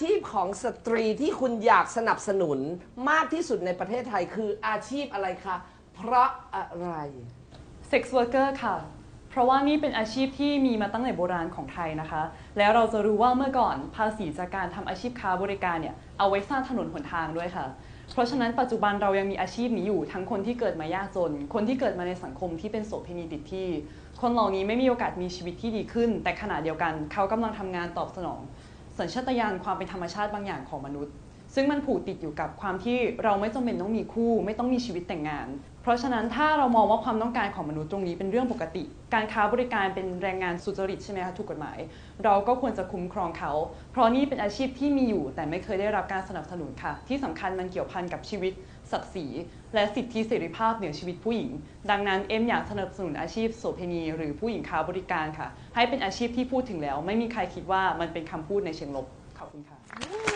ชีพของสตรีที่คุณอยากสนับสนุนมากที่สุดในประเทศไทยคืออาชีพอะไรคะ เพราะอะไร Sex worker ค่ะ เพราะว่านี่เป็นอาชีพที่มีมาตั้งแต่โบราณของไทยนะคะ แล้วเราจะรู้ว่าเมื่อก่อนภาษีจากการทำอาชีพค้าบริการเนี่ยเอาไว้สร้างถนนหนทางด้วยค่ะ เพราะฉะนั้นปัจจุบันเรายังมีอาชีพนี้อยู่ทั้งคนที่เกิดมายากจน คนที่เกิดมาในสังคมที่เป็นโสเภณีติดที่ คนเหล่านี้ไม่มีโอกาสมีชีวิตที่ดีขึ้น แต่ขณะเดียวกันเขากำลังทำงานตอบสนอง สัญชาตญาณความเป็นธรรมชาติบางอย่างของมนุษย์ ซึ่งมันผูกติดอยู่กับความที่เราไม่จำเป็นต้องมีคู่ ไม่ต้องมีชีวิตแต่งงาน เพราะฉะนั้นถ้าเรามองว่าความต้องการของมนุษย์ตรงนี้เป็นเรื่องปกติ การค้าบริการเป็นแรงงานสุจริตใช่ไหมคะถูกกฎหมาย เราก็ควรจะคุ้มครองเขา เพราะนี่เป็นอาชีพที่มีอยู่ แต่ไม่เคยได้รับการสนับสนุนค่ะ ที่สำคัญมันเกี่ยวพันกับชีวิตศักดิ์ศรีและสิทธิเสรีภาพเหนือชีวิตผู้หญิง ดังนั้นเอ็มอยากสนับสนุนอาชีพโสเภณีหรือผู้หญิงค้าบริการค่ะ ให้เป็นอาชีพที่พูดถึงแล้ว ไม่มีใครคิดว่ามันเป็นคำพูดในเชิงลบขอบคุณค่ะ